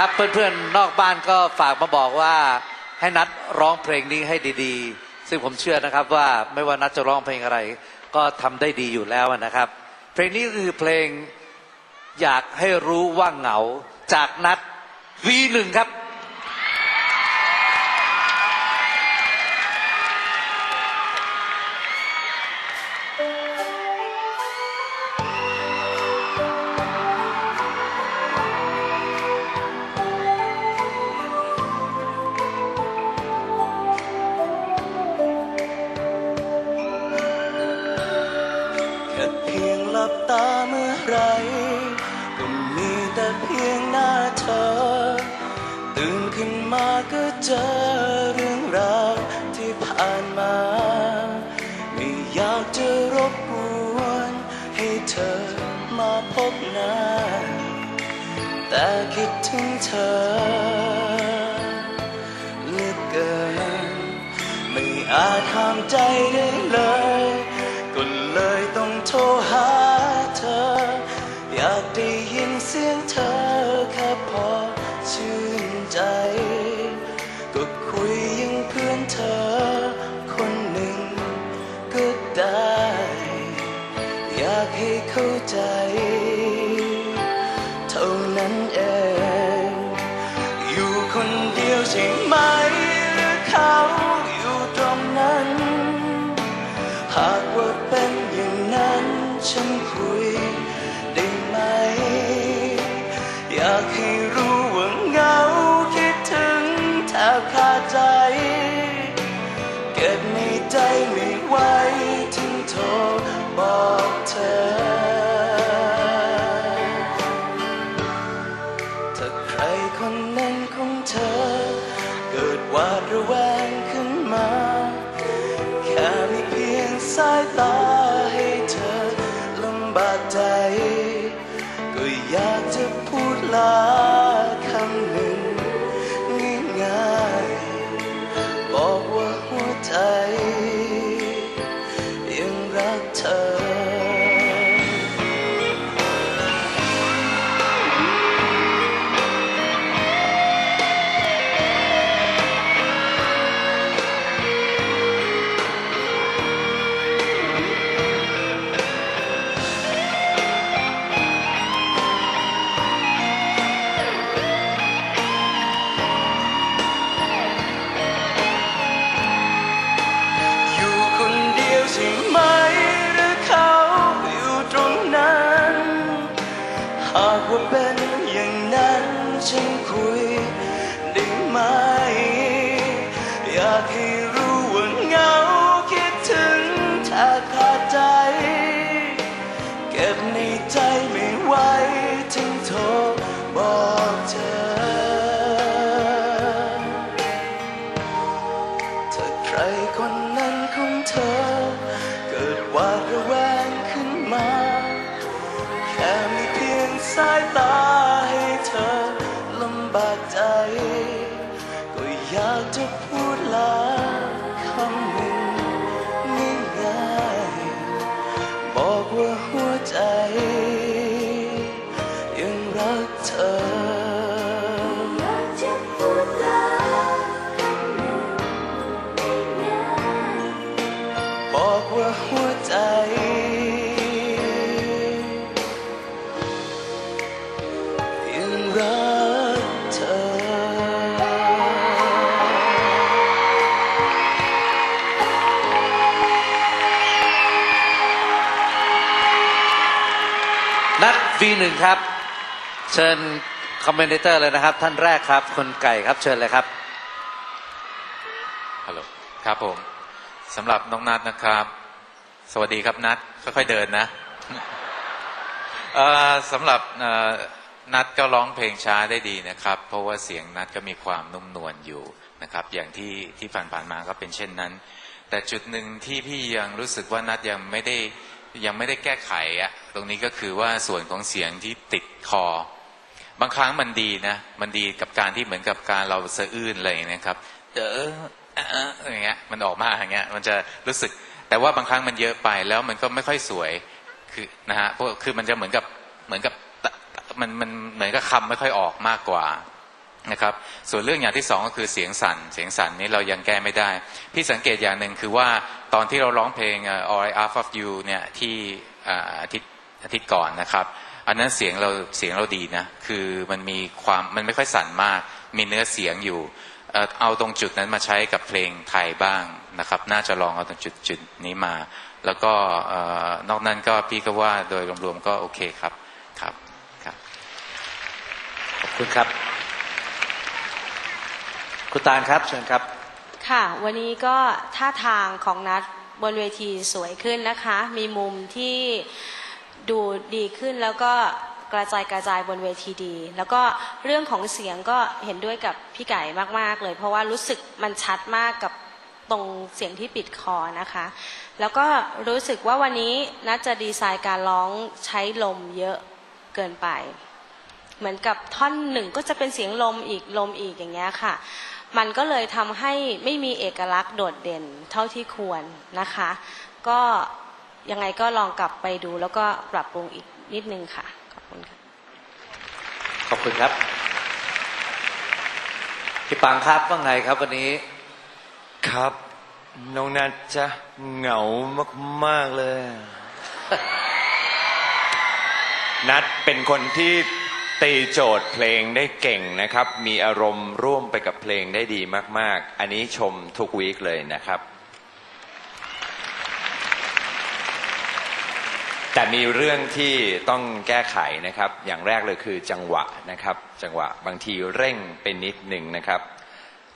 ครับเพื่อนๆนอกบ้านก็ฝากมาบอกว่าให้นัดร้องเพลงนี้ให้ดีๆ ซึ่งผมเชื่อนะครับว่าไม่ว่านัดจะร้องเพลงอะไร ก็ทำได้ดีอยู่แล้วนะครับ เพลงนี้ก็คือเพลงอยากให้รู้ว่าเหงาจากนัด V1 ครับ แค่เพียงหลับตาเมื่อไรก็มีแต่เพียงหน้าเธอ ตื่นขึ้นมาก็เจอเรื่องราวที่ผ่านมา ไม่อยากจะรบกวนให้เธอมาพบหน้า แต่คิดถึงเธอเหลือเกินไม่อาจห้ามใจได้เล เข้าใจ เท่านั้นเอง อยู่คนเดียวใช่ไหมหรือเขาอยู่ตรงนั้น หากว่าเป็นอย่างนั้นฉันคุยได้ไหม อยากให้รู้ว่าเหงาคิดถึงแทบขาดใจ เก็บในใจไม่ ฉันคุยได้ไหม อยากให้รู้ว่าเหงาคิดถึงแทบขาดใจ เก็บในใจไม่ไหวถึงโทรบอกเธอ ถ้าใครคนนั้นของเธอ เกิดวาดระแวงขึ้นมา แค่มีเพียงสายตา นัด V1 ครับ เชิญคอมเมนเตอร์เลยนะครับ ท่านแรกครับคุณไก่ครับเชิญเลยครับฮัลโหลครับผมสำหรับน้องนัทนะครับ สวัสดีครับนัทค่อยๆเดินนะสำหรับนัทก็ร้องเพลงช้าได้ดีนะครับ เพราะว่าเสียงนัทก็มีความนุ่มนวลอยู่นะครับ อย่างที่ที่ผ่านๆมาก็เป็นเช่นนั้น แต่จุดหนึ่งที่พี่ยังรู้สึกว่านัทยังไม่ได้ ยังไม่ได้แก้ไขอะตรงนี้ก็คือว่าส่วนของเสียงที่ติดคอ บางครั้งมันดีนะ มันดีกับการที่เหมือนกับการเราสะอื้นอะไรอย่างเงี้ยครับเอออย่างเงี้ยมันออกมาอย่างเงี้ยมันจะรู้สึก แต่ว่าบางครั้งมันเยอะไปแล้วมันก็ไม่ค่อยสวยคือนะฮะพราะคือมันจะเหมือนกับเหมือนกับมันมันเหมือนกับคำไม่ค่อยออกมากกว่า นะครับ ส่วนเรื่องอย่างที่สองก็คือเสียงสั่น เสียงสั่นนี้เรายังแก้ไม่ได้ พี่สังเกตอย่างหนึ่งคือว่าตอนที่เราร้องเพลง All I Ask of You เนี่ยที่อาทิตย์อาทิตย์ก่อนนะครับ อันนั้นเสียงเราเสียงเราดีนะ คือมันมีความมันไม่ค่อยสั่นมาก มีเนื้อเสียงอยู่ เอาตรงจุดนั้นมาใช้กับเพลงไทยบ้างนะครับ น่าจะลองเอาตรงจุดจุดนี้มา แล้วก็นอกนั้นก็พี่ก็ว่าโดยรวมๆก็โอเคครับครับครับ ขอบคุณครับ คุณตาลครับเชิญครับ ค่ะ วันนี้ก็ท่าทางของนัดบนเวทีสวยขึ้นนะคะ มีมุมที่ดูดีขึ้นแล้วก็กระจายกระจายบนเวทีดี แล้วก็เรื่องของเสียงก็เห็นด้วยกับพี่ไก่มาก ๆ เลย เพราะว่ารู้สึกมันชัดมากกับตรงเสียงที่ปิดคอนะคะ แล้วก็รู้สึกว่าวันนี้นัดจะดีไซน์การร้องใช้ลมเยอะเกินไป เหมือนกับท่อนหนึ่งก็จะเป็นเสียงลมอีกลมอีกอย่างเงี้ยค่ะ มันก็เลยทำให้ไม่มีเอกลักษณ์โดดเด่นเท่าที่ควรนะคะ ก็ยังไงก็ลองกลับไปดูแล้วก็ปรับปรุงอีกนิดนึงค่ะ ขอบคุณค่ะ ขอบคุณครับ พี่ปังครับว่าไงครับวันนี้ ครับ น้องนัทจะเหงามาก ๆ เลย นัทเป็นคนที่ ตีโจทย์เพลงได้เก่งนะครับ มีอารมณ์ร่วมไปกับเพลงได้ดีมาก ๆ อันนี้ชมทุกวีคเลยนะครับ แต่มีเรื่องที่ต้องแก้ไขนะครับ อย่างแรกเลยคือจังหวะนะครับ จังหวะบางทีเร่งไปนิดหนึ่งนะครับ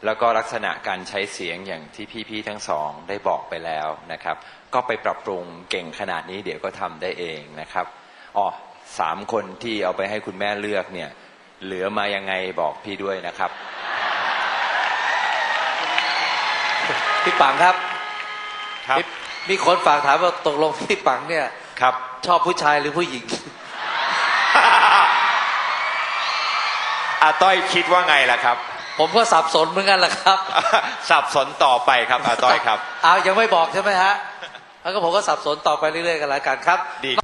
แล้วก็ลักษณะการใช้เสียงอย่างที่พี่ๆทั้งสองได้บอกไปแล้วนะครับ ก็ไปปรับปรุงเก่งขนาดนี้เดี๋ยวก็ทำได้เองนะครับอ๋อ สามคนที่เอาไปให้คุณแม่เลือกเนี่ย เหลือมายังไงบอกพี่ด้วยนะครับ พี่ปังครับครับมีมีคนฝากถามว่าตกลงพี่ปังเนี่ยครับ ชอบผู้ชายหรือผู้หญิง อาต้อยคิดว่าไงล่ะครับ ผมก็สับสนเหมือนกันแหละครับ สับสนต่อไปครับอาต้อยครับเอายังไม่บอกใช่ไหมฮะแล้วก็ผมก็สับสนต่อไปเรื่อยๆกันแล้วกันครับ ดี